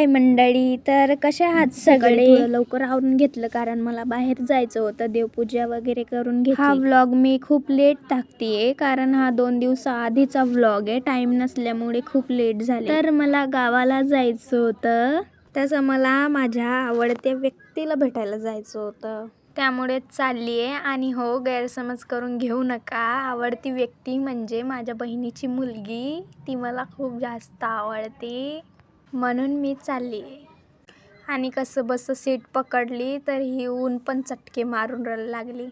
हाय मंडळी? तर कशा आहात सगळे? लवकर आवरून घेतलं कारण मला बाहेर जायचं होतं. देवपूजा वगैरे करून घेतली. हा व्लॉग मी खूप लेट टाकतीये कारण हा दोन दिवसा आधीचा व्लॉग आहे. टाइम नसल्यामुळे खूप लेट झाले. तर मला गावाला जायचं होतं. तसं मला माझ्या आवडत्या व्यक्तीला भेटायला जायचं होतं. त्यामुळे चालली आहे आणि हो गैरसमज करून घेऊ नका. आवडती व्यक्ती म्हणजे माझ्या बहिणीची मुलगी. ती मला खूप जास्त आवडते. म्हणून मी चालली. आहे आणि कसं बसं सीट पकडली तर ही ऊन पण चटके मारून र- लागली.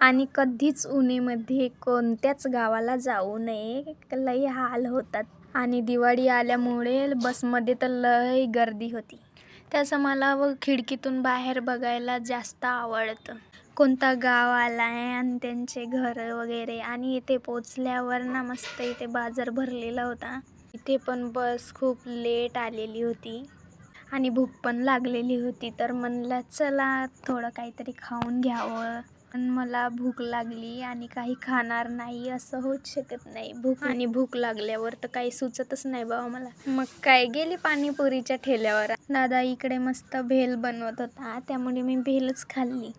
आणि कधीच उन्हेमध्ये कोणत्याच गावाला जाऊ नये लई हाल होतात. आणि दिवाळी आल्यामुळे बसमध्ये तर लई गर्दी होती. त्याचं मला व खिडकीतून बाहेर बघायला जास्त आवडतं. कोणता गाव आला आहे आणि त्यांचे घरं वगैरे आणि इथे पोचल्यावर ना मस्त इथे बाजार भरलेला होता. इथे पण बस खूप लेट आलेली होती. आणि भूक पण लागलेली होती. तर म्हणलं चला थोडं काहीतरी खाऊन घ्यावं. पण मला भूक लागली आणि काही खाणार नाही असं होऊच शकत नाही. भूक आणि भूक लागल्यावर तर काही सुचतच नाही बाबा मला. मग काय गेली पाणीपुरीच्या ठेल्यावर. दादा इकडे मस्त भेल बनवत होता. त्यामुळे मी भेलच खाल्ली.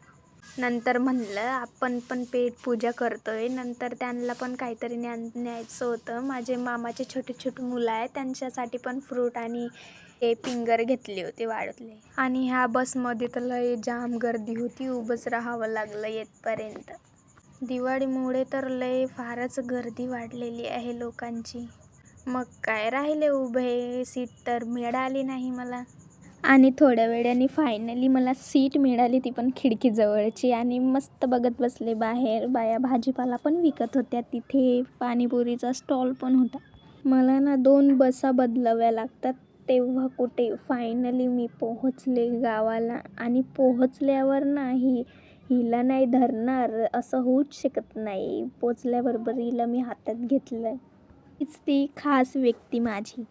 नंतर म्हणलं आपण पण पेट पूजा करतोय. नंतर त्यांना पण काहीतरी न्या न्यायचं होतं. माझे मामाचे छोटे छोटे मुलं आहे त्यांच्यासाठी पण फ्रूट आणि हे पिंगर घेतले होते वाढतले आणि ह्या बसमध्ये तर लय जाम गर्दी होती उभंच राहावं लागलं येतपर्यंत. दिवाळीमुळे तर लय फारच गर्दी वाढलेली आहे लोकांची. मग काय राहिले उभे? सीट तर मिळाली नाही मला. आणि थोड्या वेळाने फायनली मला सीट मिळाली ती पण खिडकीजवळची. आणि मस्त बघत बसले बाहेर. बाया भाजीपाला पण विकत होत्या. तिथे पाणीपुरीचा स्टॉल पण होता. मला ना दोन बसा बदलाव्या लागतात. तेव्हा कुठे? फायनली मी पोहोचले गावाला. आणि पोहोचल्यावर नाही हिला नाही धरणार असं होऊच शकत नाही. पोचल्याबरोबर हिला मी हातात घेतलं हीच ती खास व्यक्ती माझी.